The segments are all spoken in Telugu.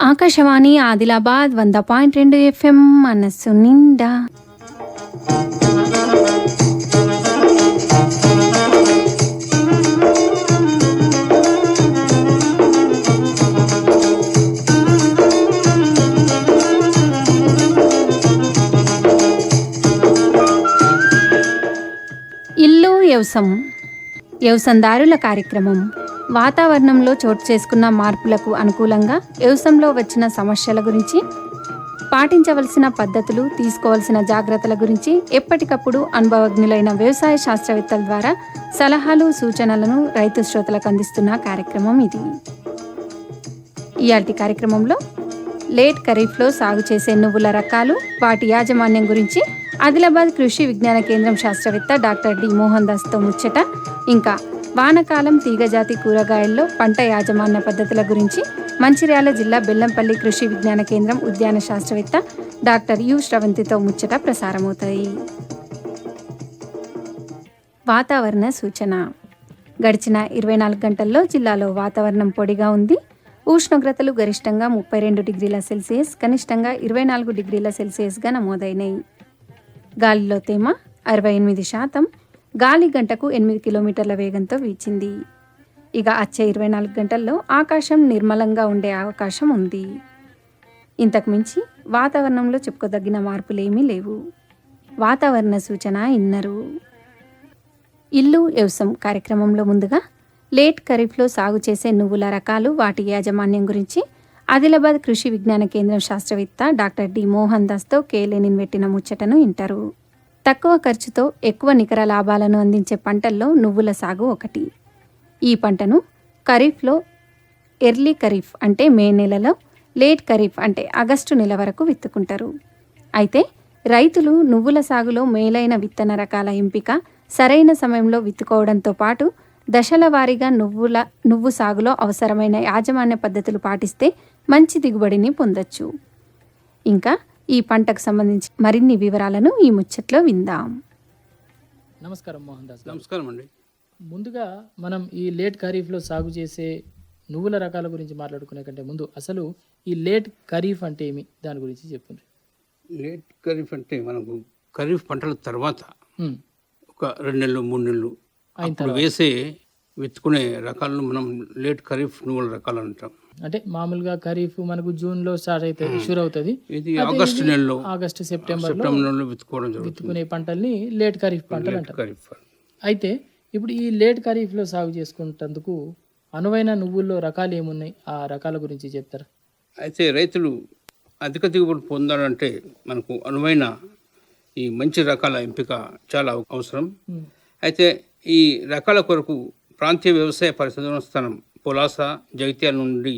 ఆకాశవాణి ఆదిలాబాద్ వంద పాయింట్ రెండు ఎఫ్ఎం మనస్సు నిండా. ఇల్లు వ్యవసం వ్యవసందారుల కార్యక్రమం. వాతావరణంలో చోటు చేసుకున్న మార్పులకు అనుకూలంగా వ్యవసాయంలో వచ్చిన సమస్యల గురించి పాటించవలసిన పద్ధతులు తీసుకోవాల్సిన జాగ్రత్తల గురించి ఎప్పటికప్పుడు అనుభవజ్ఞులైన వ్యవసాయ శాస్త్రవేత్తల ద్వారా సలహాలు సూచనలను రైతు శ్రోతలకు అందిస్తున్న కార్యక్రమం ఇది. ఇయాల్టి కార్యక్రమంలో లేట్ ఖరీఫ్లో సాగు చేసే నువ్వుల రకాలు వాటి యాజమాన్యం గురించి ఆదిలాబాద్ కృషి విజ్ఞాన కేంద్రం శాస్త్రవేత్త డాక్టర్ డి మోహన్ దాస్తో ముచ్చట. ఇంకా వానకాలం తీగజాతి కూరగాయల్లో పంట యాజమాన్య పద్ధతుల గురించి మంచిర్యాల జిల్లా బెల్లంపల్లి కృషి విజ్ఞాన కేంద్రం ఉద్యాన శాస్త్రవేత్త డాక్టర్ యు శ్రవంతితో ముచ్చట ప్రసారమవుతాయి. వాతావరణ సూచన. గడిచిన ఇరవై నాలుగు గంటల్లో జిల్లాలో వాతావరణం పొడిగా ఉంది. ఉష్ణోగ్రతలు గరిష్టంగా ముప్పై రెండు డిగ్రీల సెల్సియస్ కనిష్టంగా ఇరవై నాలుగు డిగ్రీల సెల్సియస్గా నమోదైనాయి. గాలిలో తేమ అరవై ఎనిమిది శాతం గాలి గంటకు ఎనిమిది కిలోమీటర్ల వేగంతో వీచింది. ఇక వచ్చే ఇరవై నాలుగు గంటల్లో ఆకాశం నిర్మలంగా ఉండే అవకాశం ఉంది. ఇంతకు మించి వాతావరణంలో చెప్పుకోదగిన మార్పులేమీ లేవు. వాతావరణ సూచన ఇన్నరు. ఇల్లు వ్యవసం కార్యక్రమంలో ముందుగా లేట్ ఖరీఫ్లో సాగు చేసే నువ్వుల రకాలు వాటి యాజమాన్యం గురించి ఆదిలాబాద్ కృషి విజ్ఞాన కేంద్రం శాస్త్రవేత్త డాక్టర్ డి మోహన్ దాస్తో కేలేనిన్ పెట్టిన ముచ్చటను వింటారు తక్కువ ఖర్చుతో ఎక్కువ నికర లాభాలను అందించే పంటల్లో నువ్వుల సాగు ఒకటి. ఈ పంటను ఖరీఫ్లో ఎర్లీ ఖరీఫ్ అంటే మే నెలలో లేట్ ఖరీఫ్ అంటే ఆగస్టు నెల వరకు విత్తుకుంటారు. అయితే రైతులు నువ్వుల సాగులో మేలైన విత్తన రకాల ఎంపిక సరైన సమయంలో విత్తుకోవడంతో పాటు దశల వారీగా నువ్వుల నువ్వు సాగులో అవసరమైన యాజమాన్య పద్ధతులు పాటిస్తే మంచి దిగుబడిని పొందొచ్చు. ఇంకా ఈ పంటకు సంబంధించి మరిన్ని వివరాలను ఈ ముచ్చట్లో విందాం. నమస్కారం మోహన్ దాస్ గారు. నమస్కారం అండి. ముందుగా మనం ఈ లేట్ ఖరీఫ్లో సాగు చేసే నువ్వుల రకాల గురించి మాట్లాడుకునే కంటే ముందు అసలు ఈ లేట్ ఖరీఫ్ అంటే ఏమి? దాని గురించి చెప్పండి. లేట్ ఖరీఫ్ అంటే మనకు ఖరీఫ్ పంటల తర్వాత ఒక రెండు నెలలు మూడు నెలలు అప్పుడు వేసే విత్తుకునే రకాలను మనం లేట్ ఖరీఫ్ నువ్వుల రకాలు అంటాం. అంటే మామూలుగా ఖరీఫ్ మనకు జూన్లో స్టార్ట్ అవుతుంది షూర్ అవుతుంది. ఇది ఆగస్టు నెలలో. ఆగస్టు సెప్టెంబర్లో విత్తుకోవడం విత్తుకునే పంటల్ని లేట్ ఖరీఫ్ పంటలు అంటారు. ఖరీఫ్ అయితే ఇప్పుడు ఈ లేట్ ఖరీఫ్లో సాగు చేసుకునేందుకు అనువైన నువ్వుల్లో రకాలు ఏమున్నాయి? ఆ రకాల గురించి చెప్తారా? అయితే రైతులు అధిక దిగుబడి పొందాలంటే మనకు అనువైన ఈ మంచి రకాల ఎంపిక చాలా అవసరం. ఉమ్. అయితే ఈ రకాల కొరకు ప్రాంతీయ వ్యవసాయ పరిశోధన స్థానం పొలాస జగిత్యాల నుండి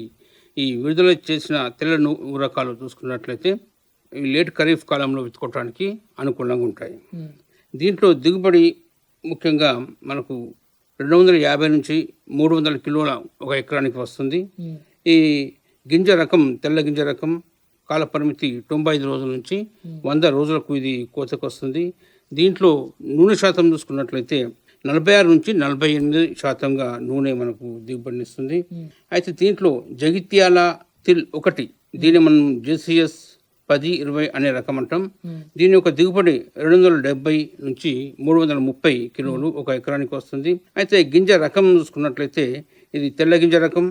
ఈ విడుదల చేసిన తెల్ల నువ్వు రకాలు చూసుకున్నట్లయితే ఈ లేట్ ఖరీఫ్ కాలంలో విత్తుకోవడానికి అనుకూలంగా ఉంటాయి. దీంట్లో దిగుబడి ముఖ్యంగా మనకు రెండు వందల యాభై నుంచి మూడు వందల కిలోల ఒక ఎకరానికి వస్తుంది. ఈ గింజ రకం తెల్ల గింజ రకం కాల పరిమితి తొంభై ఐదు రోజుల నుంచి వంద రోజులకు ఇది కోతకు వస్తుంది దీంట్లో నూనె శాతం చూసుకున్నట్లయితే నలభై ఆరు నుంచి నలభై ఎనిమిది శాతంగా నూనె మనకు దిగుబడినిస్తుంది అయితే దీంట్లో జగిత్యాల తిల్ ఒకటి దీన్ని మనం జేసిఎస్ పది ఇరవై అనే రకం అంటాం. దీని యొక్క దిగుబడి రెండు వందల డెబ్బై నుంచి మూడు వందల ముప్పై కిలోలు ఒక ఎకరానికి వస్తుంది. అయితే గింజ రకం చూసుకున్నట్లయితే ఇది తెల్ల గింజ రకం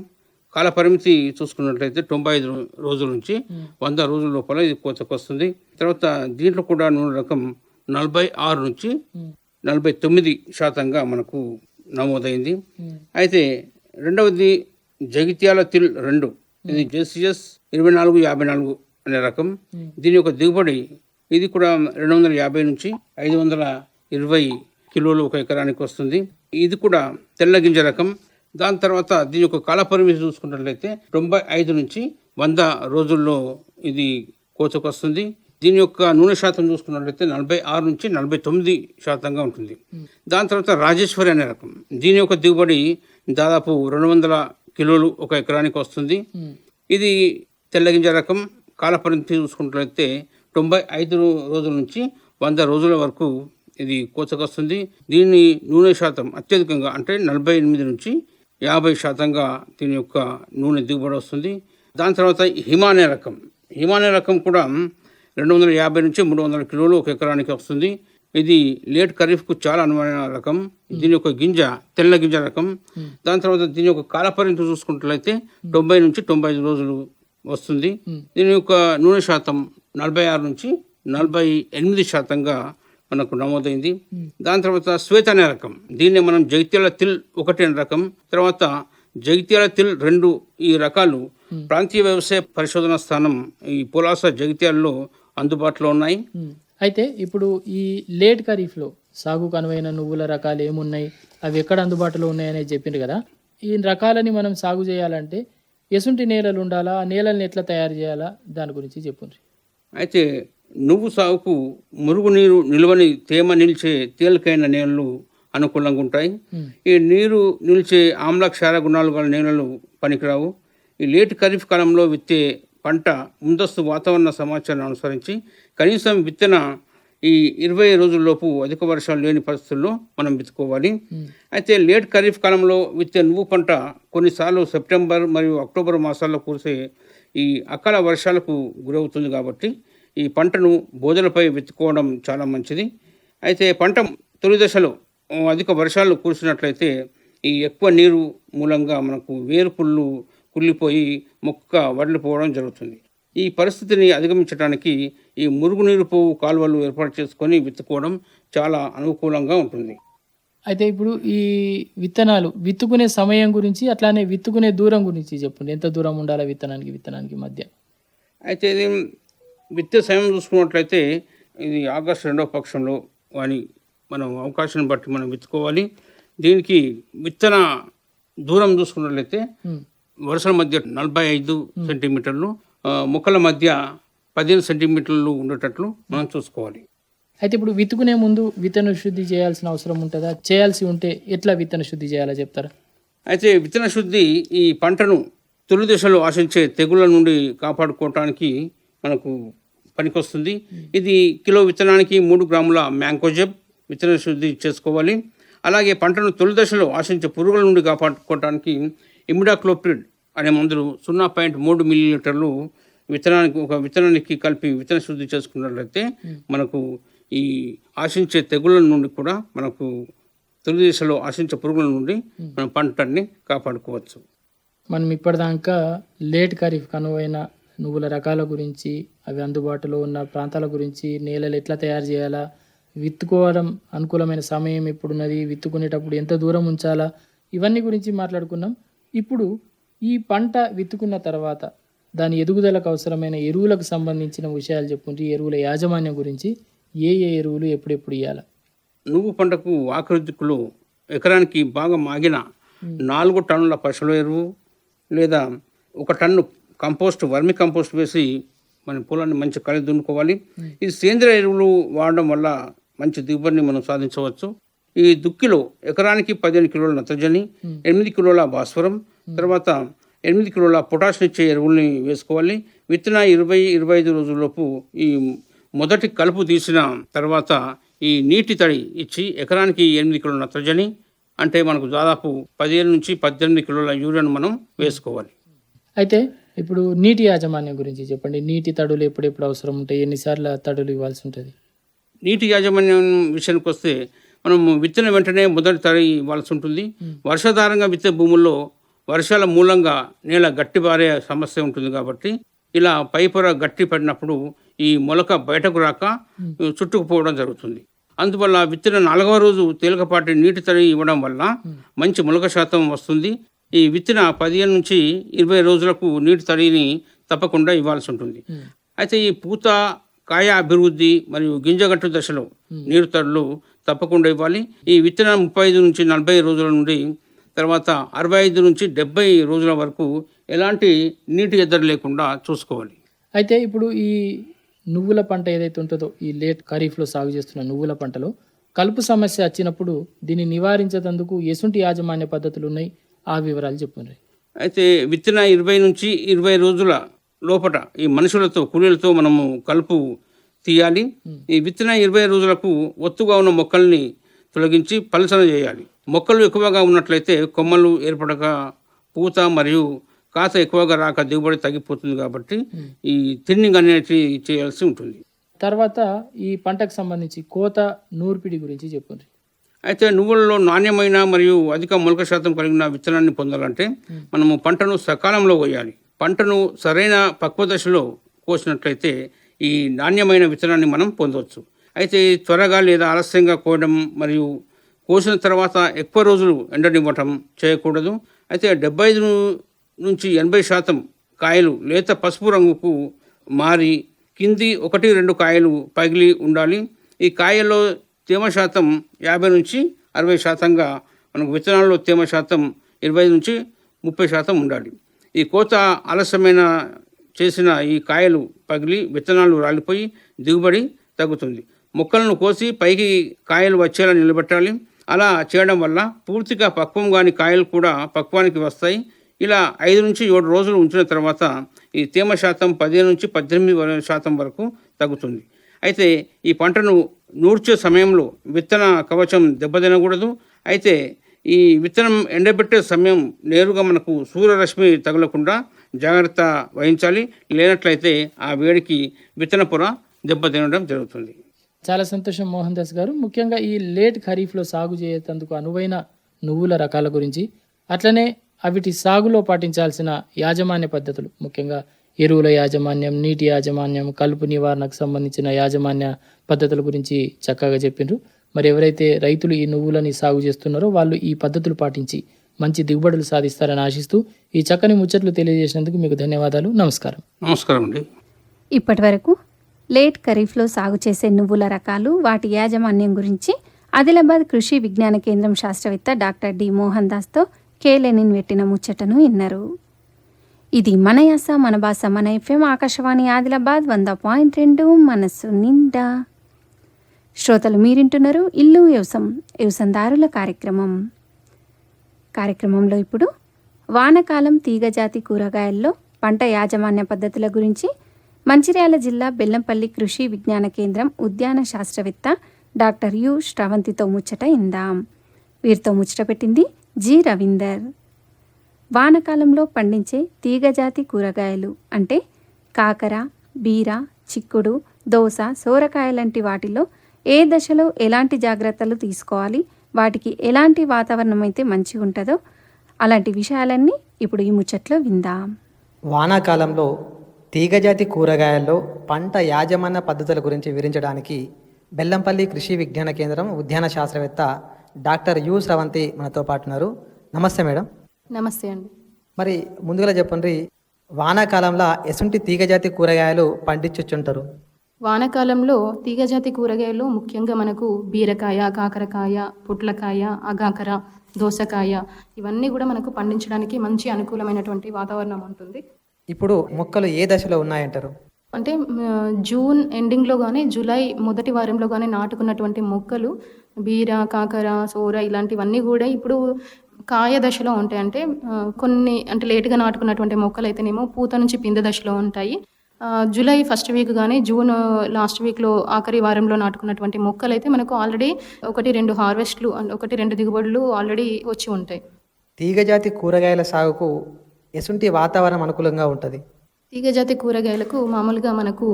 కాల పరిమితి చూసుకున్నట్లయితే తొంభై ఐదు రోజుల నుంచి వంద రోజుల లోపల ఇది కోతకు వస్తుంది తర్వాత దీంట్లో కూడా నూనె రకం నలభై ఆరు నుంచి నలభై తొమ్మిది శాతంగా మనకు నమోదైంది. ఉమ్. అయితే రెండవది జగిత్యాల తిల్ రెండు. ఇది జెసిఎస్ ఇరవై నాలుగు యాభై నాలుగు అనే రకం. దీని యొక్క దిగుబడి ఇది కూడా రెండు వందల యాభై నుంచి ఐదు వందల ఇరవై కిలోలు ఒక ఎకరానికి వస్తుంది. ఇది కూడా తెల్ల గింజ రకం. దాని తర్వాత దీని యొక్క కాల పరిమితి చూసుకున్నట్లయితే తొంభై ఐదు నుంచి వంద రోజుల్లో ఇది కోతకు వస్తుంది. దీని యొక్క నూనె శాతం చూసుకున్నట్లయితే నలభై ఆరు నుంచి నలభై తొమ్మిది శాతంగా ఉంటుంది. దాని తర్వాత రాజేశ్వరి అనే రకం. దీని యొక్క దిగుబడి దాదాపు రెండు వందల కిలోలు ఒక ఎకరానికి వస్తుంది. ఇది తెల్లగింజ రకం. కాల పరిమితి చూసుకున్నట్లయితే తొంభై ఐదు రోజుల నుంచి వంద రోజుల వరకు ఇది కోతకు వస్తుంది. దీని నూనె శాతం అత్యధికంగా అంటే నలభై ఎనిమిది నుంచి యాభై శాతంగా దీని యొక్క నూనె దిగుబడి వస్తుంది. దాని తర్వాత హిమాలయ రకం. హిమాలయ రకం కూడా రెండు వందల యాభై నుంచి మూడు వందల కిలోలు ఒక ఎకరానికి వస్తుంది. ఇది లేట్ ఖరీఫ్కు చాలా అనువైన రకం. దీని యొక్క గింజ తెల్ల గింజ రకం. దాని తర్వాత దీని యొక్క కాలపరిమితి చూసుకున్నట్లయితే తొంభై నుంచి తొంభై ఐదు రోజులు వస్తుంది. దీని యొక్క నూనె శాతం నలభై ఆరు నుంచి నలభై ఎనిమిది శాతంగా మనకు నమోదైంది. దాని తర్వాత శ్వేత అనే రకం. దీన్ని మనం జగిత్యాల తిల్ ఒకటి అనే రకం. తర్వాత జగిత్యాల తిల్ రెండు ఈ రకాలు. ప్రాంతీయ వ్యవసాయ పరిశోధన స్థానం ఈ పులాస జగిత్యాలలో అందుబాటులో ఉన్నాయి. అయితే ఇప్పుడు ఈ లేట్ ఖరీఫ్లో సాగుకు అనువైన నువ్వుల రకాలు ఏమున్నాయి? అవి ఎక్కడ అందుబాటులో ఉన్నాయనేది చెప్పిండ్రు కదా. ఈ రకాలని మనం సాగు చేయాలంటే ఎసుంటి నేలలు ఉండాలా? ఆ నేలల్ని ఎట్లా తయారు చేయాలా? దాని గురించి చెప్పుండ్రి. అయితే నువ్వు సాగుకు మురుగునీరు నిల్వని తేమ నిలిచే తేలికైన నేలలు అనుకూలంగా ఉంటాయి. ఈ నీరు నిలిచే ఆమ్ల క్షార గుణాలు గల నేలలు పనికిరావు. ఈ లేట్ ఖరీఫ్ కాలంలో విత్తే పంట ముందస్తు వాతావరణ సమాచారం అనుసరించి కనీసం విత్తన ఈ ఇరవై రోజుల్లోపు అధిక వర్షాలు లేని పరిస్థితుల్లో మనం విత్తుకోవాలి అయితే లేట్ ఖరీఫ్ కాలంలో విత్తే నువ్వు పంట కొన్నిసార్లు సెప్టెంబర్ మరియు అక్టోబర్ మాసాల్లో కురిసే ఈ అకాల వర్షాలకు గురవుతుంది కాబట్టి ఈ పంటను బోధలపై విత్తుకోవడం చాలా మంచిది. అయితే పంట తొలి దశలో అధిక వర్షాలు కురిసినట్లయితే ఈ ఎక్కువ నీరు మూలంగా మనకు వేరుపుళ్ళు కుళ్ళిపోయి మొక్క వడలిపోవడం జరుగుతుంది. ఈ పరిస్థితిని అధిగమించడానికి ఈ మురుగునీరు పోవు కాలువలు ఏర్పాటు చేసుకొని విత్తుకోవడం చాలా అనుకూలంగా ఉంటుంది. అయితే ఇప్పుడు ఈ విత్తనాలు విత్తుకునే సమయం గురించి అట్లానే విత్తుకునే దూరం గురించి చెప్పండి. ఎంత దూరం ఉండాలి విత్తనానికి విత్తనానికి మధ్య? అయితే ఇది విత్తే సమయం చూసుకున్నట్లయితే ఇది ఆగస్టు రెండవ పక్షంలో వాని మనం అవకాశం బట్టి మనం విత్తుకోవాలి. దీనికి విత్తన దూరం చూసుకున్నట్లయితే. వరుసల మధ్య నలభై ఐదు సెంటీమీటర్లు మొక్కల మధ్య పదిహేను సెంటీమీటర్లు ఉండేటట్లు మనం చూసుకోవాలి. అయితే ఇప్పుడు విత్తుకునే ముందు విత్తన శుద్ధి చేయాల్సిన అవసరం ఉంటుందా? చేయాల్సి ఉంటే ఎట్లా విత్తన శుద్ధి చేయాలో చెప్తారా? అయితే విత్తన శుద్ధి ఈ పంటను తొలి దశలో ఆశించే తెగుళ్ళ నుండి కాపాడుకోవటానికి మనకు పనికొస్తుంది. ఇది కిలో విత్తనానికి మూడు గ్రాముల మ్యాంకోజెబ్ విత్తన శుద్ధి చేసుకోవాలి. అలాగే పంటను తొలి దశలో ఆశించే పురుగుల నుండి కాపాడుకోవటానికి ఇమిడాక్లోప్రిడ్ అనే మందులు సున్నా పాయింట్ మూడు మిల్లీలీటర్లు విత్తనానికి ఒక విత్తనానికి కలిపి విత్తన శుద్ధి చేసుకున్నట్లయితే మనకు ఈ ఆశించే తెగుళ్ళ నుండి కూడా మనకు తొలి దశలో ఆశించే పురుగుల నుండి మన పంటని కాపాడుకోవచ్చు. మనం ఇప్పటిదాకా లేట్ ఖరీఫ్ కనువైన నువ్వుల రకాల గురించి అవి అందుబాటులో ఉన్న ప్రాంతాల గురించి నేలలు ఎట్లా తయారు చేయాలా విత్తుకోవడం అనుకూలమైన సమయం ఎప్పుడున్నది విత్తుకునేటప్పుడు ఎంత దూరం ఉంచాలా ఇవన్నీ గురించి మాట్లాడుకున్నాం. ఇప్పుడు ఈ పంట విత్తుకున్న తర్వాత దాని ఎదుగుదలకు అవసరమైన ఎరువులకు సంబంధించిన విషయాలు చెప్పుకుంటే ఎరువుల యాజమాన్యం గురించి ఏ ఏ ఎరువులు ఎప్పుడెప్పుడు ఇవ్వాలి నువ్వు పంటకు ఆకృతికులు. ఎకరానికి బాగా మాగిన నాలుగు టన్నుల పశువుల ఎరువు లేదా ఒక టన్ను కంపోస్ట్ వర్మి కంపోస్ట్ వేసి మన పొలాన్ని మంచి కలి దున్నుకోవాలి. ఈ సేంద్రియ ఎరువులు వాడడం వల్ల మంచి దిగుబడిని మనం సాధించవచ్చు. ఈ దుక్కిలో ఎకరానికి పదిహేను కిలోల నత్రజని ఎనిమిది కిలోల భాస్వరం తర్వాత ఎనిమిది కిలోల పొటాషియం ఇచ్చే ఎరువుల్ని వేసుకోవాలి. విత్తన ఇరవై ఇరవై ఐదు రోజుల్లోపు ఈ మొదటి కలుపు తీసిన తర్వాత ఈ నీటి తడి ఇచ్చి ఎకరానికి ఎనిమిది కిలోల నత్రజని అంటే మనకు దాదాపు పదిహేను నుంచి పద్దెనిమిది కిలోల యూరియాను మనం వేసుకోవాలి. అయితే ఇప్పుడు నీటి యాజమాన్యం గురించి చెప్పండి. నీటి తడులు ఎప్పుడెప్పుడు అవసరం ఉంటాయి? ఎన్నిసార్లు తడులు ఇవ్వాల్సి ఉంటుంది? నీటి యాజమాన్యం విషయానికి వస్తే మనం విత్తన వెంటనే మొదటి తడి ఇవ్వాల్సి ఉంటుంది. వర్షాధారంగా విత్తే భూముల్లో వర్షాల మూలంగా నేల గట్టిబారే సమస్య ఉంటుంది కాబట్టి ఇలా పైపొర గట్టి పడినప్పుడు ఈ మొలక బయటకు రాక చుట్టుకుపోవడం జరుగుతుంది. అందువల్ల విత్తన నాలుగవ రోజు తేలికపాటి నీటి తడి ఇవ్వడం వల్ల మంచి మొలక శాతం వస్తుంది. ఈ విత్తన పదిహేను నుంచి ఇరవై రోజులకు నీటి తడిని తప్పకుండా ఇవ్వాల్సి ఉంటుంది. అయితే ఈ పూత కాయ అభివృద్ధి మరియు గింజగట్టు దశలో నీరు తడులు తప్పకుండా ఇవ్వాలి. ఈ విత్తనం ముప్పై ఐదు నుంచి నలభై రోజుల నుండి తర్వాత అరవై ఐదు నుంచి డెబ్బై రోజుల వరకు ఎలాంటి నీటి ఎద్దడి లేకుండా చూసుకోవాలి. అయితే ఇప్పుడు ఈ నువ్వుల పంట ఏదైతే ఉంటుందో ఈ లేట్ ఖరీఫ్లో సాగు చేస్తున్న నువ్వుల పంటలో కలుపు సమస్య వచ్చినప్పుడు దీన్ని నివారించేందుకు ఎసుంటి యాజమాన్య పద్ధతులు ఉన్నాయి. ఆ వివరాలు చెప్పండి అయితే విత్తన ఇరవై నుంచి ఇరవై రోజుల లోపట ఈ మనుషులతో కూలీలతో మనము కలుపు తీయాలి. ఈ విత్తన ఇరవై రోజులకు ఒత్తుగా ఉన్న మొక్కల్ని తొలగించి పలసన చేయాలి. మొక్కలు ఎక్కువగా ఉన్నట్లయితే కొమ్మలు ఏర్పడక పూత మరియు కాత ఎక్కువగా రాక దిగుబడి తగ్గిపోతుంది కాబట్టి ఈ థిన్నింగ్ అనేది చేయాల్సి ఉంటుంది. తర్వాత ఈ పంటకు సంబంధించి కోత నూర్పిడి గురించి చెప్పండి అయితే నువ్వులలో నాణ్యమైన మరియు అధిక మొలక శాతం కలిగిన విత్తనాన్ని పొందాలంటే మనము పంటను సకాలంలో కోయాలి. పంటను సరైన పక్వ దశలో కోసినట్లయితే ఈ నాణ్యమైన విత్తనాన్ని మనం పొందవచ్చు. అయితే త్వరగా లేదా ఆలస్యంగా కోయడం మరియు కోసిన తర్వాత ఎక్కువ రోజులు ఎండనివ్వటం చేయకూడదు. అయితే డెబ్బై ఐదు నుంచి ఎనభై శాతం కాయలు లేత పసుపు రంగుకు మారి కింది ఒకటి రెండు కాయలు పగిలి ఉండాలి. ఈ కాయల్లో తేమ శాతం యాభై నుంచి అరవై శాతంగా మనకు విత్తనాల్లో తేమ శాతం ఇరవై నుంచి ముప్పై శాతం ఉండాలి. ఈ కోత ఆలస్యమైన చేసిన ఈ కాయలు పగిలి విత్తనాలు రాలిపోయి దిగుబడి తగ్గుతుంది. మొక్కలను కోసి పైకి కాయలు వచ్చేలా నిలబెట్టాలి. అలా చేయడం వల్ల పూర్తిగా పక్వం కాని కాయలు కూడా పక్వానికి వస్తాయి. ఇలా ఐదు నుంచి ఏడు రోజులు ఉంచిన తర్వాత ఈ తేమ శాతం పదిహేను నుంచి పద్దెనిమిది శాతం వరకు తగ్గుతుంది. అయితే ఈ పంటను నూర్చే సమయంలో విత్తన కవచం దెబ్బతినకూడదు. అయితే ఈ విత్తనం ఎండబెట్టే సమయం నేరుగా మనకు సూర్యరశ్మి తగలకుండా జాగ్రత్త వహించాలి. లేనట్లయితే ఆ వేడికి విత్తన పొర దెబ్బతినడం జరుగుతుంది. చాలా సంతోషం మోహన్ దాస్ గారు. ముఖ్యంగా ఈ లేట్ ఖరీఫ్లో సాగు చేసేందుకు అనువైన నువ్వుల రకాల గురించి. అట్లనే అవిటి సాగులో పాటించాల్సిన యాజమాన్య పద్ధతులు. ముఖ్యంగా ఎరువుల యాజమాన్యం నీటి యాజమాన్యం కలుపు నివారణకు సంబంధించిన యాజమాన్య పద్ధతుల గురించి చక్కగా చెప్పిండ్రు మరి ఎవరైతే రైతులు ఈ నువ్వులని సాగు చేస్తున్నారో వాళ్ళు ఈ పద్ధతులు పాటించి మంచి దిగుబడులు సాధిస్తారని ఆశిస్తూ ఈ చక్కని ముచ్చట్లు తెలియజేసినందుకు మీకు ధన్యవాదాలు. నమస్కారం. నమస్కారం అండి. ఇప్పటి వరకు లేట్ ఖరీఫ్లో సాగు చేసే నువ్వుల రకాలు వాటి యాజమాన్యం గురించి ఆదిలాబాద్ కృషి విజ్ఞాన కేంద్రం శాస్త్రవేత్త డాక్టర్ డి మోహన్ దాస్తో కే లెనిన్ పెట్టిన ముచ్చటను విన్నారు. ఇది మన యాస మన భాష మన ఎఫ్ఎం ఆకాశవాణి ఆదిలాబాద్ వంద పాయింట్ రెండు మనస్సు నిండా. శ్రోతలు మీరింటున్నారు ఇల్లు వ్యవసం వ్యవసందారుల కార్యక్రమం. కార్యక్రమంలో ఇప్పుడు వానకాలం తీగజాతి కూరగాయల్లో పంట యాజమాన్య పద్ధతుల గురించి మంచిర్యాల జిల్లా బెల్లంపల్లి కృషి విజ్ఞాన కేంద్రం ఉద్యాన శాస్త్రవేత్త డాక్టర్ యు శ్రవంతితో ముచ్చట ఇందాం వీరితో ముచ్చట పెట్టింది జి రవీందర్. వానకాలంలో పండించే తీగజాతి కూరగాయలు అంటే కాకర బీర చిక్కుడు దోస సోరకాయ లాంటి వాటిలో ఏ దశలో ఎలాంటి జాగ్రత్తలు తీసుకోవాలి? వాటికి ఎలాంటి వాతావరణం అయితే మంచిగా ఉంటుందో అలాంటి విషయాలన్నీ ఇప్పుడు ఈ ముచ్చట్లో విందాం. వానాకాలంలో తీగజాతి కూరగాయల్లో పంట యాజమాన్య పద్ధతుల గురించి వివరించడానికి బెల్లంపల్లి కృషి విజ్ఞాన కేంద్రం ఉద్యాన శాస్త్రవేత్త డాక్టర్ యు స్రవంతి మనతో పాటు ఉన్నారు. నమస్తే మేడం. నమస్తే అండి. మరి ముందుగా చెప్పండి వానాకాలంలో ఎసుంటి తీగజాతి కూరగాయలు పండించుంటారు వానాకాలంలో తీగజాతి కూరగాయలు ముఖ్యంగా మనకు బీరకాయ కాకరకాయ పుట్లకాయ అగాకర దోసకాయ ఇవన్నీ కూడా మనకు పండించడానికి మంచి అనుకూలమైనటువంటి వాతావరణం ఉంటుంది. ఇప్పుడు మొక్కలు ఏ దశలో ఉన్నాయంటారు? అంటే జూన్ ఎండింగ్లో కానీ జూలై మొదటి వారంలో కానీ నాటుకున్నటువంటి మొక్కలు బీర కాకర సోర ఇలాంటివన్నీ కూడా ఇప్పుడు కాయ దశలో ఉంటాయి. అంటే కొన్ని అంటే లేటుగా నాటుకున్నటువంటి మొక్కలు అయితేనేమో పూత నుంచి పిందె దశలో ఉంటాయి. జూలై ఫస్ట్ వీక్ కానీ జూన్ లాస్ట్ వీక్లో ఆఖరి వారంలో నాటుకున్నటువంటి మొక్కలు అయితే మనకు ఆల్రెడీ ఒకటి రెండు హార్వెస్ట్లు ఒకటి రెండు దిగుబడులు ఆల్రెడీ వచ్చి ఉంటాయి. తీగజాతి కూరగాయల సాగుకు ఎసుంటి వాతావరణం అనుకూలంగా ఉంటుంది. తీగజాతి కూరగాయలకు మామూలుగా మనకు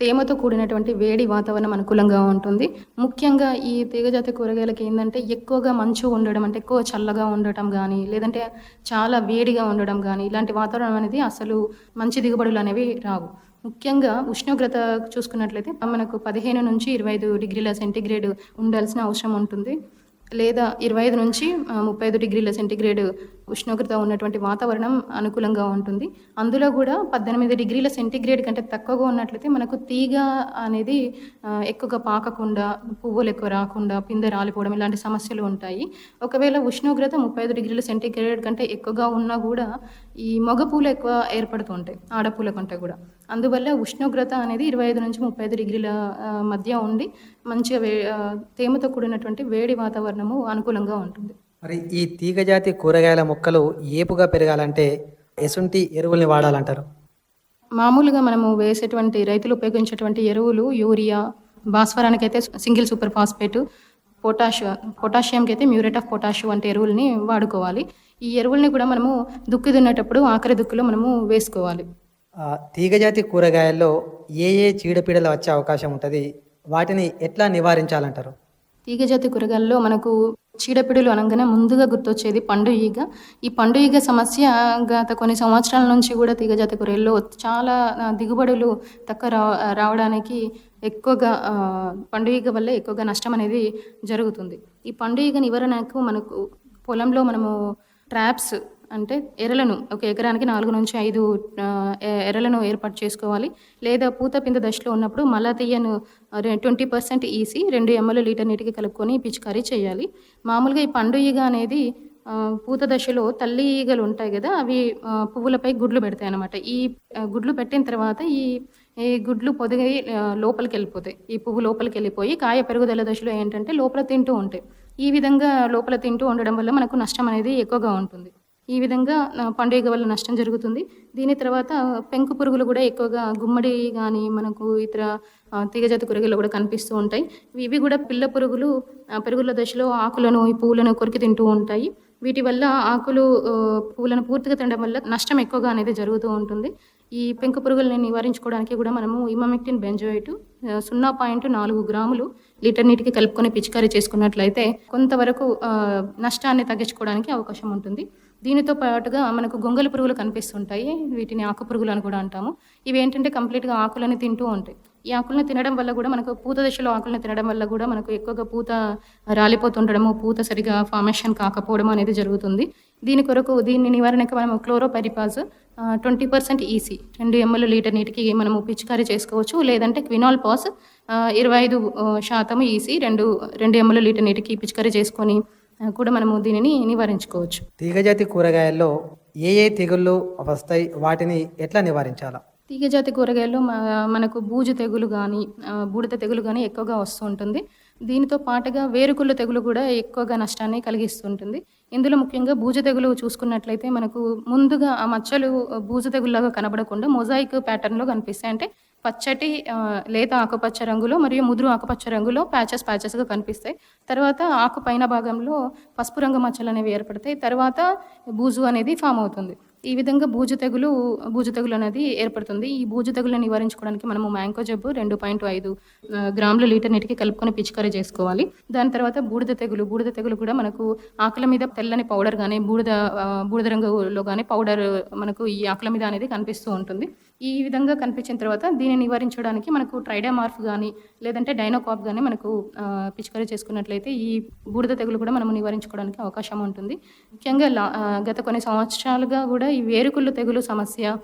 తేమతో కూడినటువంటి వేడి వాతావరణం అనుకూలంగా ఉంటుంది. ముఖ్యంగా ఈ తీగజాతి కూరగాయలకి ఏంటంటే ఎక్కువగా మంచు ఉండడం అంటే ఎక్కువ చల్లగా ఉండటం కానీ లేదంటే చాలా వేడిగా ఉండడం కానీ ఇలాంటి వాతావరణం అనేది అసలు మంచి దిగుబడులు అనేవి రావు. ముఖ్యంగా ఉష్ణోగ్రత చూసుకున్నట్లయితే మనకు పదిహేను నుంచి ఇరవై ఐదు డిగ్రీల సెంటీగ్రేడ్ ఉండాల్సిన అవసరం ఉంటుంది. లేదా ఇరవై ఐదు నుంచి ముప్పై ఐదు డిగ్రీల సెంటీగ్రేడ్ ఉష్ణోగ్రత ఉన్నటువంటి వాతావరణం అనుకూలంగా ఉంటుంది. అందులో కూడా పద్దెనిమిది డిగ్రీల సెంటీగ్రేడ్ కంటే తక్కువగా ఉన్నట్లయితే మనకు తీగ అనేది ఎక్కువగా పాకకుండా పువ్వులు ఎక్కువ రాకుండా పింద రాలిపోవడం ఇలాంటి సమస్యలు ఉంటాయి. ఒకవేళ ఉష్ణోగ్రత ముప్పై ఐదు డిగ్రీల సెంటీగ్రేడ్ కంటే ఎక్కువగా ఉన్నా కూడా ఈ మగ పూలు ఎక్కువ ఏర్పడుతుంటాయి ఆడపూల కంటే కూడా. అందువల్ల ఉష్ణోగ్రత అనేది ఇరవై ఐదు నుంచి ముప్పై ఐదు డిగ్రీల మధ్య ఉండి మంచిగా వే తేమతో కూడినటువంటి వేడి వాతావరణము అనుకూలంగా ఉంటుంది. మరి ఈ తీగజాతి కూరగాయల మొక్కలు ఏపుగా పెరగాలంటే ఎసుంటి ఎరువుల్ని వాడాలంటారు? మామూలుగా మనము వేసేటువంటి రైతులు ఉపయోగించేటువంటి ఎరువులు యూరియా భాస్వరానికి అయితే సింగిల్ సూపర్ ఫాస్ఫేట్ పొటాష్ పొటాషియంకి అయితే మ్యూరేట్ ఆఫ్ పొటాష్ వంటి ఎరువుల్ని వాడుకోవాలి. ఈ ఎరువుల్ని కూడా మనము దుక్కి దున్నేటప్పుడు ఆఖరి దుక్కులో మనము వేసుకోవాలి. తీగజాతి కూరగాయల్లో ఏ ఏ చీడపీడలు వచ్చే అవకాశం ఉంటుంది? వాటిని ఎట్లా నివారించాలంటారు? తీగజాతి కూరగాయల్లో మనకు చీడపీడలు అనగానే ముందుగా గుర్తొచ్చేది పండు ఈగ ఈ పండు ఈగ సమస్య గత కొన్ని సంవత్సరాల నుంచి కూడా తీగజాతి కూరగాయల్లో చాలా దిగుబడులు తక్కువ రా రావడానికి ఎక్కువగా పండు ఈగ వల్ల ఎక్కువగా నష్టం అనేది జరుగుతుంది. ఈ పండు ఈగ నివారణకు మనకు పొలంలో మనము ట్రాప్స్ అంటే ఎరలను ఒక ఎకరానికి నాలుగు నుంచి ఐదు ఎ- ఎరలను ఏర్పాటు చేసుకోవాలి. లేదా పూత పింద దశలో ఉన్నప్పుడు మళ్ళా తీయను ట్వంటీ పర్సెంట్ ఈసి రెండు ఎంఎల్ లీటర్ నీటికి కలుపుకొని పిచికారీ చేయాలి. మామూలుగా ఈ పండు ఈగ అనేది పూత దశలో తల్లి ఈగలు ఉంటాయి కదా అవి పువ్వులపై గుడ్లు పెడతాయి అన్నమాట. ఈ గుడ్లు పెట్టిన తర్వాత ఈ ఈ గుడ్లు పొదిగి లోపలికి వెళ్ళిపోతాయి. ఈ పువ్వు లోపలికి వెళ్ళిపోయి కాయ పెరుగుదల దశలో ఏంటంటే లోపల తింటూ ఉంటాయి. ఈ విధంగా లోపల తింటూ ఉండడం వల్ల మనకు నష్టం అనేది ఎక్కువగా ఉంటుంది. ఈ విధంగా పండుగ వల్ల నష్టం జరుగుతుంది. దీని తర్వాత పెంకు పురుగులు కూడా ఎక్కువగా గుమ్మడి కానీ మనకు ఇతర తీగజాతి కూరగాయలు కూడా కనిపిస్తూ ఉంటాయి. ఇవి కూడా పిల్ల పురుగులు పెరుగుల దశలో ఆకులను ఈ పువ్వులను కొరికి తింటూ ఉంటాయి. వీటి వల్ల ఆకులు పువ్వులను పూర్తిగా తినడం వల్ల నష్టం ఎక్కువగా అనేది జరుగుతూ ఉంటుంది. ఈ పెంకు పురుగుల్ని నివారించుకోవడానికి కూడా మనము ఇమామెక్టిన్ బెంజోయిట్ సున్నా పాయింట్ నాలుగు గ్రాములు లీటర్ నీటికి కలుపుకొని పిచికారీ చేసుకున్నట్లయితే కొంతవరకు నష్టాన్ని తగ్గించుకోవడానికి అవకాశం ఉంటుంది. దీనితో పాటుగా మనకు గొంగలి పురుగులు కనిపిస్తుంటాయి. వీటిని ఆకు పురుగులు అని కూడా అంటాము. ఇవి ఏంటంటే కంప్లీట్గా ఆకులని తింటూ ఉంటాయి. ఈ ఆకులను తినడం వల్ల కూడా మనకు పూత దశలో ఆకులను తినడం వల్ల కూడా మనకు ఎక్కువగా పూత రాలిపోతుండడము పూత సరిగా ఫార్మేషన్ కాకపోవడం అనేది జరుగుతుంది. దీని కొరకు దీన్ని నివారణకు మనం క్లోరోపరిపాజ్ ట్వంటీ పర్సెంట్ ఈసీ రెండు ఎంఎల్ లీటర్ నీటికి మనము పిచికారీ చేసుకోవచ్చు. లేదంటే క్వినాల్ పాస్ ఇరవై ఐదు శాతం ఈసీ రెండు రెండు ఎంఎల్ లీటర్ నీటికి పిచికారీ చేసుకొని కూడా మనము దీనిని నివారించుకోవచ్చు. తీగజాతి కూరగాయల్లో ఏ ఏ తెగుళ్ళు వస్తాయి? వాటిని ఎట్లా నివారించాలా? తీగజాతి కూరగాయల్లో మనకు బూజు తెగులు కానీ బూడిద తెగులు కానీ ఎక్కువగా వస్తూ ఉంటుంది. దీనితో పాటుగా వేరుకుళ్ళు తెగులు కూడా ఎక్కువగా నష్టాన్ని కలిగిస్తుంటుంది ఇందులో ముఖ్యంగా బూజు తెగులు చూసుకున్నట్లయితే మనకు ముందుగా ఆ మచ్చలు బూజు తెగుల్లాగా కనబడకుండా మొజాయిక్ ప్యాటర్న్లో కనిపిస్తాయి. అంటే పచ్చటి లేత ఆకుపచ్చ రంగులో మరియు ముదురు ఆకుపచ్చ రంగులో ప్యాచెస్ ప్యాచెస్గా కనిపిస్తాయి. తర్వాత ఆకు పైన భాగంలో పసుపు రంగు మచ్చలు అనేవి ఏర్పడతాయి. తర్వాత బూజు అనేది ఫామ్ అవుతుంది. ఈ విధంగా బూజు తెగులు బూజు తెగులు అనేది ఏర్పడుతుంది. ఈ బూజు తెగులు నివారించుకోవడానికి మనము మ్యాంకో జబ్బు రెండు పాయింట్ ఐదు గ్రాముల లీటర్ నీటికి కలుపుకొని పిచికారీ చేసుకోవాలి. దాని తర్వాత బూడిద తెగులు బూడిద తెగులు కూడా మనకు ఆకుల మీద తెల్లని పౌడర్ కానీ బూడిద బూడిద రంగులో కానీ పౌడర్ మనకు ఈ ఆకుల మీద అనేది కనిపిస్తూ ఉంటుంది. ఈ విధంగా కనిపించిన తర్వాత దీన్ని నివారించడానికి మనకు ట్రైడామార్ఫ్ కానీ లేదంటే డైనోకాప్ కానీ మనకు పిచికారీ చేసుకున్నట్లయితే ఈ బూడిద తెగులు కూడా మనం నివారించుకోవడానికి అవకాశం ఉంటుంది. ముఖ్యంగా లా- గత కొన్ని సంవత్సరాలుగా కూడా ఈ వేరుకుళ్ళు తెగులు సమస్య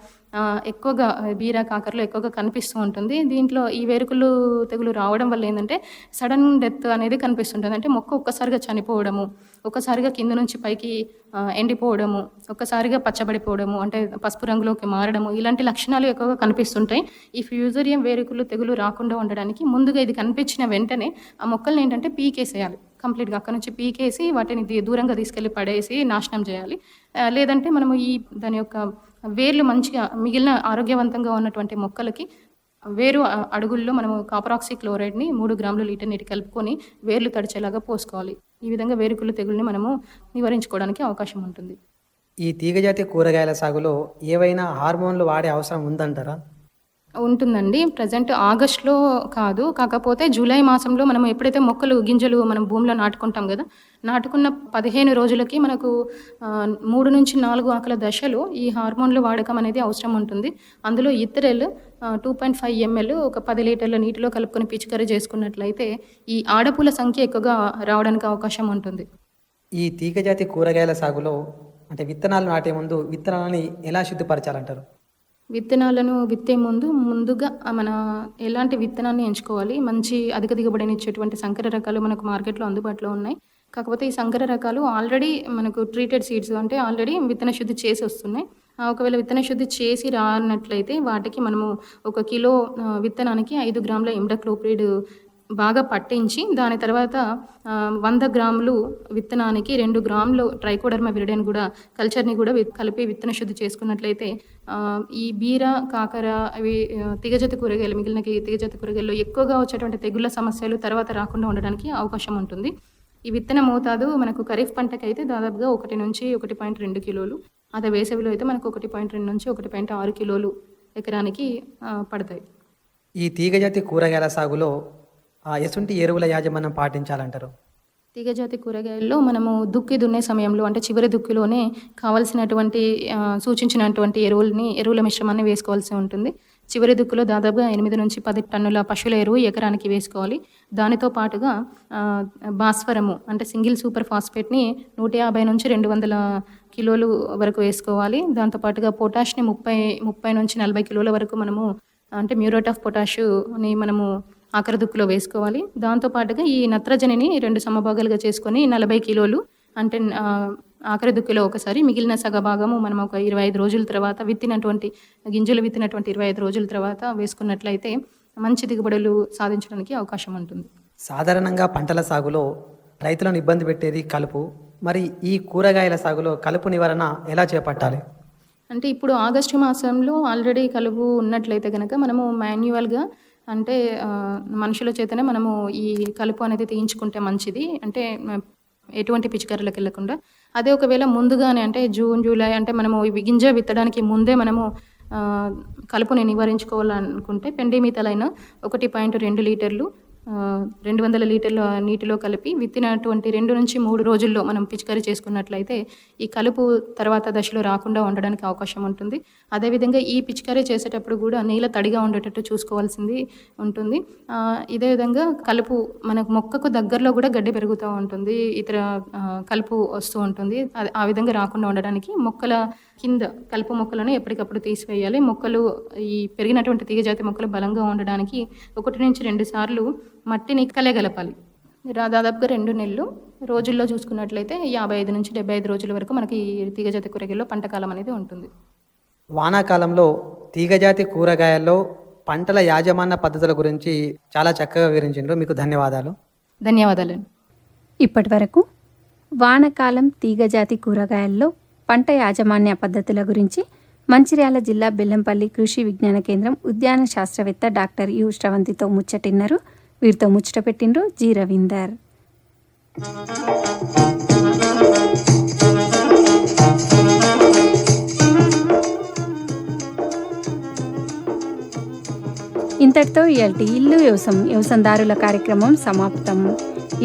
ఎక్కువగా బీరా కాకరలో ఎక్కువగా కనిపిస్తూ ఉంటుంది. దీంట్లో ఈ వేరుకులు తెగులు రావడం వల్ల ఏంటంటే సడన్ డెత్ అనేది కనిపిస్తుంటుంది. అంటే మొక్క ఒక్కసారిగా చనిపోవడము ఒక్కసారిగా కింద నుంచి పైకి ఎండిపోవడము ఒక్కసారిగా పచ్చబడిపోవడము అంటే పసుపు రంగులోకి మారడము ఇలాంటి లక్షణాలు ఎక్కువగా కనిపిస్తుంటాయి. ఈ ఫ్యూజరియం వేరుకులు తెగులు రాకుండా ఉండడానికి ముందుగా ఇది కనిపించిన వెంటనే ఆ మొక్కల్ని ఏంటంటే పీకేసేయాలి. కంప్లీట్గా అక్కడ నుంచి పీకేసి వాటిని దూరంగా తీసుకెళ్ళి పడేసి నాశనం చేయాలి. లేదంటే మనము ఈ దాని యొక్క వేర్లు మంచిగా మిగిలిన ఆరోగ్యవంతంగా ఉన్నటువంటి మొక్కలకి వేరు అడుగుల్లో మనము కాపరాక్సీ క్లోరైడ్ని మూడు గ్రాములు లీటర్ నీటి కలుపుకొని వేర్లు తడిచేలాగా పోసుకోవాలి. ఈ విధంగా వేరుకుళ్ళు తెగుల్ని మనము నివారించుకోవడానికి అవకాశం ఉంటుంది. ఈ తీగజాతి కూరగాయల సాగులో ఏవైనా హార్మోన్లు వాడే అవసరం ఉందంటారా? ఉంటుందండి. ప్రజెంట్ ఆగస్ట్లో కాదు. కాకపోతే జూలై మాసంలో మనం ఎప్పుడైతే మొక్కలు గింజలు మనం భూమిలో నాటుకుంటాం కదా నాటుకున్న పదిహేను రోజులకి మనకు మూడు నుంచి నాలుగు ఆకల దశలు ఈ హార్మోన్ల వాడకం అనేది అవసరం ఉంటుంది. అందులో ethrel two point five ML ఒక పది లీటర్ల నీటిలో కలుపుకొని పిచికరీ చేసుకున్నట్లయితే ఈ ఆడపూల సంఖ్య ఎక్కువగా రావడానికి అవకాశం ఉంటుంది. ఈ తీగజాతి కూరగాయల సాగులో అంటే విత్తనాలు నాటే ముందు విత్తనాలని ఎలా శుద్ధిపరచాలంటారు విత్తనాలను విత్తే ముందు ముందుగా మన ఎలాంటి విత్తనాన్ని ఎంచుకోవాలి? మంచి అధిక దిగుబడినిచ్చేటువంటి సంకర రకాలు మనకు మార్కెట్లో అందుబాటులో ఉన్నాయి. కాకపోతే ఈ సంకర రకాలు ఆల్రెడీ మనకు ట్రీటెడ్ సీడ్స్ అంటే ఆల్రెడీ విత్తన శుద్ధి చేసి వస్తున్నాయి. ఒకవేళ విత్తన శుద్ధి చేసి రానట్లయితే వాటికి మనము ఒక కిలో విత్తనానికి ఐదు గ్రాముల ఇమ్డక్లోప్రిడ్ బాగా పట్టించి దాని తర్వాత వంద గ్రాములు విత్తనానికి రెండు గ్రాములు ట్రైకోడర్మా విరిడని కూడా కల్చర్ని కూడా కలిపి విత్తన శుద్ధి చేసుకున్నట్లయితే ఈ బీర కాకర అవి ఆ, తీగజాతి కూరగాయలు మిగిలిన కి- కూరగాయలు ఎక్కువగా వచ్చేటువంటి తెగుళ్ళ సమస్యలు తర్వాత రాకుండా ఉండడానికి అవకాశం ఉంటుంది. ఈ విత్తన మోతాదు మనకు ఖరీఫ్ పంటకి అయితే దాదాపుగా ఒకటి నుంచి ఒకటి పాయింట్ రెండు కిలోలు అదే వేసవిలో అయితే మనకు ఒకటి పాయింట్ రెండు నుంచి ఒకటి పాయింట్ ఆరు కిలోలు ఎకరానికి పడతాయి. ఈ తీగజాతి కూరగాయల సాగులో ఎసుంటి ఎరువుల యాజమాన్యం పాటించాలంటారు. తీగజాతి కూరగాయల్లో మనము దుక్కి దున్నే సమయంలో అంటే చివరి దుక్కిలోనే కావలసినటువంటి సూచించినటువంటి ఎరువుల్ని ఎరువుల మిశ్రమాన్ని వేసుకోవాల్సి ఉంటుంది. చివరి దుక్కులో దాదాపుగా ఎనిమిది నుంచి పది టన్నుల పశువుల ఎరువు ఎకరానికి వేసుకోవాలి. దానితో పాటుగా భాస్వరము అంటే సింగిల్ సూపర్ ఫాస్ఫేట్ని నూట యాభై నుంచి రెండు వందల కిలోలు వరకు వేసుకోవాలి. దాంతోపాటుగా పొటాష్ని ముప్పై ముప్పై నుంచి నలభై కిలోల వరకు మనము అంటే మ్యూరేట్ ఆఫ్ పొటాషుని మనము ఆఖరి దుక్కులో వేసుకోవాలి దాంతోపాటుగా ఈ నత్రజనిని రెండు సమభాగాలుగా చేసుకొని నలభై కిలోలు అంటే ఆ, ఆఖరి దుక్కిలో ఒకసారి మిగిలిన సగ భాగము మనం ఒక ఇరవై ఐదు రోజుల తర్వాత విత్తినటువంటి గింజలు విత్తినటువంటి ఇరవై ఐదు రోజుల తర్వాత వేసుకున్నట్లయితే మంచి దిగుబడులు సాధించడానికి అవకాశం ఉంటుంది. సాధారణంగా పంటల సాగులో రైతులను ఇబ్బంది పెట్టేది కలుపు. మరి ఈ కూరగాయల సాగులో కలుపు నివారణ ఎలా చేపట్టాలి? అంటే ఇప్పుడు ఆగస్టు మాసంలో ఆల్రెడీ కలుపు ఉన్నట్లయితే కనుక మనము మాన్యువల్గా అంటే మనుషుల చేతనే మనము ఈ కలుపు అనేది తీయించుకుంటే మంచిది. అంటే ఎటువంటి పిచికారులకు వెళ్ళకుండా. అదే ఒకవేళ ముందుగానే అంటే జూన్ జూలై అంటే మనము ఇవి గింజ విత్తడానికి ముందే మనము కలుపుని నివారించుకోవాలనుకుంటే పెండిమితలైన ఒకటి పాయింట్ రెండు లీటర్లు రెండు వందల లీటర్ల నీటిలో కలిపి విత్తినటువంటి రెండు నుంచి మూడు రోజుల్లో మనం పిచికారీ చేసుకున్నట్లయితే ఈ కలుపు తర్వాత దశలో రాకుండా ఉండడానికి అవకాశం ఉంటుంది. అదేవిధంగా ఈ పిచికారీ చేసేటప్పుడు కూడా నేల తడిగా ఉండేటట్టు చూసుకోవాల్సింది ఉంటుంది. ఇదే విధంగా కలుపు మనకు మొక్కకు దగ్గరలో కూడా గడ్డి పెరుగుతూ ఉంటుంది. ఇతర కలుపు వస్తూ ఉంటుంది. ఆ విధంగా రాకుండా ఉండడానికి మొక్కల కింద కలుపు మొక్కలను ఎప్పటికప్పుడు తీసివేయాలి. మొక్కలు ఈ పెరిగినటువంటి తీగజాతి మొక్కలు బలంగా ఉండడానికి ఒకటి నుంచి రెండు సార్లు మట్టిని కలగలపాలి. దాదాపుగా రెండు నెలలు. రోజుల్లో చూసుకున్నట్లయితే యాభై ఐదు నుంచి డెబ్బై ఐదు రోజుల వరకు మనకి ఈ తీగజాతి కూరగాయల్లో పంటకాలం అనేది ఉంటుంది. వానాకాలంలో తీగజాతి కూరగాయల్లో పంటల యాజమాన్య పద్ధతుల గురించి చాలా చక్కగా వివరించిండ్రు మీకు ధన్యవాదాలు. ధన్యవాదాలండి. ఇప్పటి వరకు వానకాలం తీగజాతి కూరగాయల్లో పంట యాజమాన్య పద్ధతుల గురించి మంచిర్యాల జిల్లా బెల్లంపల్లి కృషి విజ్ఞాన కేంద్రం ఉద్యాన శాస్త్రవేత్త డాక్టర్ యు శ్రవంతితో ముచ్చటిన్నారు. వీరితో ముచ్చట పెట్టిండ్రు జి రవీందర్. ఇంతటితో ఇయాల్టి ఇల్లు వ్యవసం వ్యవసందారుల కార్యక్రమం సమాప్తం.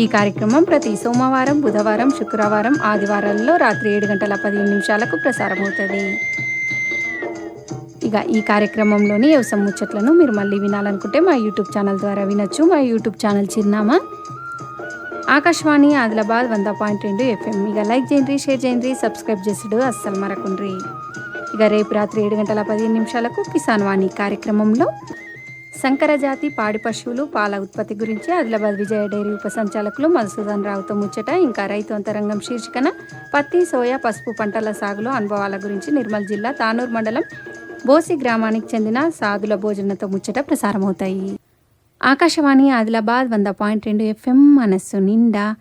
ఈ కార్యక్రమం ప్రతి సోమవారం బుధవారం శుక్రవారం ఆదివారాల్లో రాత్రి ఏడు గంటల పదిహేను నిమిషాలకు ప్రసారమవుతుంది. ఇక ఈ కార్యక్రమంలోని వ్యవసాయ ముచ్చట్లను మీరు మళ్ళీ వినాలనుకుంటే మా యూట్యూబ్ ఛానల్ ద్వారా వినొచ్చు. మా యూట్యూబ్ ఛానల్ చిరునామా ఆకాశవాణి ఆదిలాబాద్ వంద పాయింట్ రెండు ఎఫ్ఎం. ఇక లైక్ చేయండి షేర్ చేయండి సబ్స్క్రైబ్ చేసుడు అస్సలు మరకుండ్రి. ఇక రేపు రాత్రి ఏడు గంటల పదిహేను నిమిషాలకు కిసాన్ వాణి కార్యక్రమంలో సంకరజాతి పాడి పశువులు పాల ఉత్పత్తి గురించి ఆదిలాబాద్ విజయ డైరీ ఉప సంచాలకులు మధుసూదన్ రావుతో ముచ్చట ఇంకా రైతు అంతరంగం శీర్షికన పత్తి సోయా పసుపు పంటల సాగులో అనుభవాల గురించి నిర్మల్ జిల్లా తానూరు మండలం బోసి గ్రామానికి చెందిన సాధుల భోజనతో ముచ్చట ప్రసారమవుతాయి. ఆకాశవాణి ఆదిలాబాద్ వంద పాయింట్ రెండు ఎఫ్ఎం మనస్సు నిండా